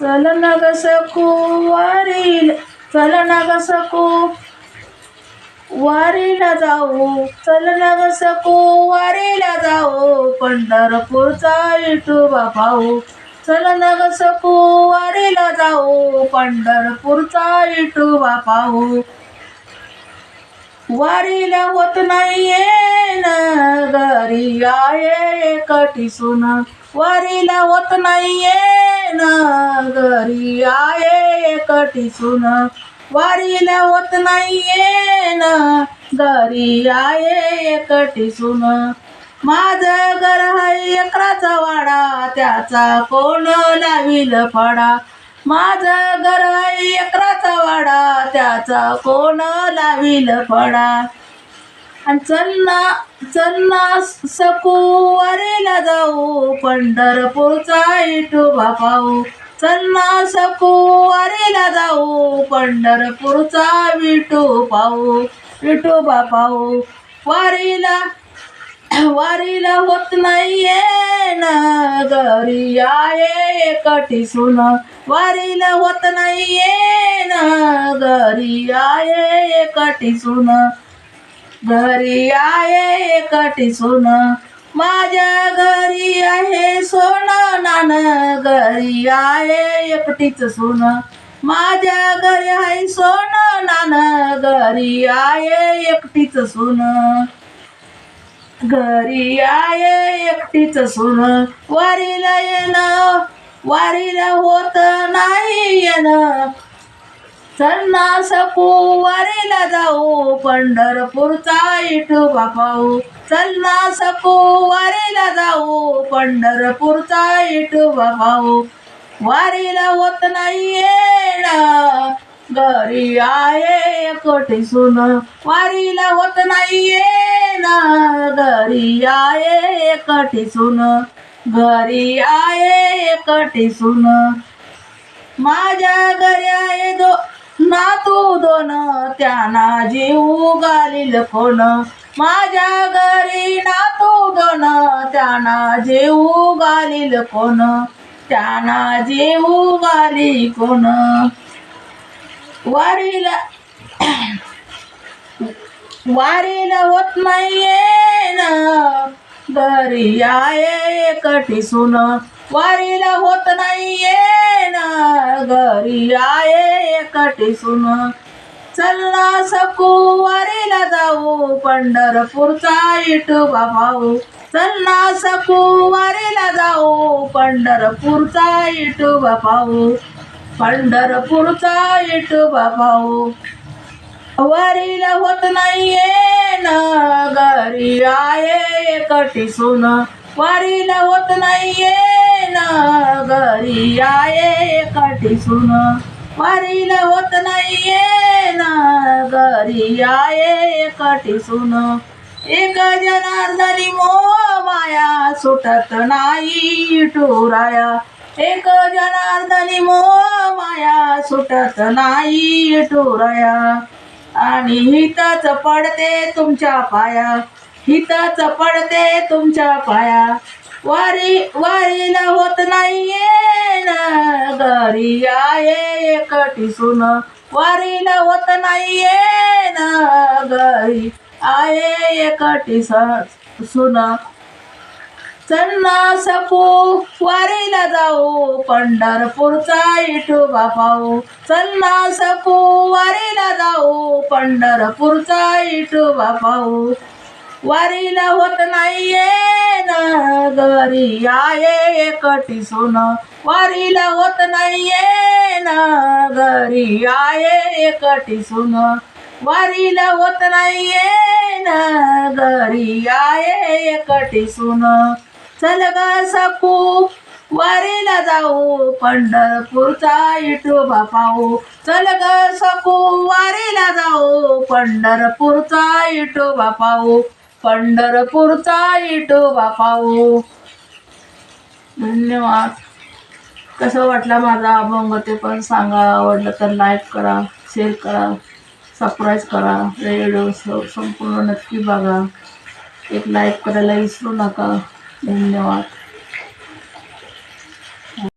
चल ना सकू वारील चल ना सकू वारीला जाऊ चल ना ग सकू वारीला जाऊ पंढरपूरचा विठोबा पाहू. चल ना सकू वारीला जाऊ पंढरपूरचा विठोबा पाहू. वारीला होत नाहीये न घरी आहे कठी सुन वारीला होत नाहीये ना घरी आहे एकटी सुन. वारीला होत नाहीये ना घरी आहे एकटी सुन. माझं घर हाय एकराचा वाडा. त्याचा कोण लावील फडा? माझं घर हाय एकराचा वाडा. त्याचा कोण लावील फडा? आणि चन्ना ना सकू वारीला पंढरपूरचा विठोबा पाहू. चल्ला सकू वारीला जाऊ. पंढरपूरचा विठू पाहू. विठोबा पाहू. वारीला वारीला होत नाहीये ना घरी आहे एकटी सुन. वारीला होत नाहीये ना घरी आहे एकटी सुन. घरी आहे एकटी सुन. माझ्या घरी आहे सोनं नान घरी आहे एकटीच सोनं. माझ्या घरी आहे सोनं नान घरी आहे एकटीच सोनं. घरी आहे एकटीच सोनं. वारीला येणं वारीला होत नाही येणं. चल सकू वारीला जाऊ पंढरपूरचा इठू बापाऊ चल सकू वारीला जाऊ पंढरपूरचा इठू बापाऊ वारीला होत नाहीये ना घरी आहे एकटी सुन वारीला होत नाहीये ना घरी आहे कठी सुन घरी आहे कठी सुन माझ्या घरी आहे दो नातू दोन त्यांना जीव घालील कोण? माझ्या घरी नातू दोन त्यांना जीव घालील कोण? त्यांना जीव घाली कोण? वारीला वारीला होत नाहीये ना. घरी आहे कठी सुन वारीला होत नाहीये ना घरी आहे एकटी सुन. चलना सकू वारीला जाऊ पंढरपूरचा इटोबा पाहू. चलना सकू वारीला जाऊ पंढरपूरचा इटोबा पाहू. पंढरपूरचा इटोबा पाहू. वारीला होत नाहीये ना घरी आहे एकटी सुन. वारीला होत नाहीये घरी आहे एकटी सुन वारीला होत नाहीये. ना घरी आहे एकटी सुन एक जनार्दनी मो माया सुटत नाही टुराया. एक जनार्दनी मो माया सुटत नाही टुराया. आणि हितच पडते तुमच्या पाया. हितच पडते तुमच्या पाया. वारी वारीला होत नाहीये ना. घरी आहे एकटी सुन. वारीला होत नाहीये ना. घरी आहे एकटी स- सुन. चन्ना सपू वारीला जाऊ. पंढरपूरचा विठोबा पाहू. चन्ना सपू वारीला जाऊ. पंढरपूरचा विठोबा पाहू. वारीला होत नाहीये ना घरी आहे एकटी सुन. वारीला होत नाहीये ना घरी आहे एकटी सुन. वारीला होत नाहीये ना घरी आहे एकटी सुन. चल ग सकू वारीला जाऊ पंढरपूरचा इटोबा पाहू. चल ग सकू वारीला जाऊ पंढरपूरचा इटोबा पाहू. पंढरपूरचा विठोबा पाहू. धन्यवाद. कसं वाटला माझा अभंग ते पण सांगा. आवडलं तर लाईक करा शेअर करा सबस्क्राईब करा. रेडिओ संपूर्ण नक्की बघा. एक लाईक करायला विसरू नका. धन्यवाद.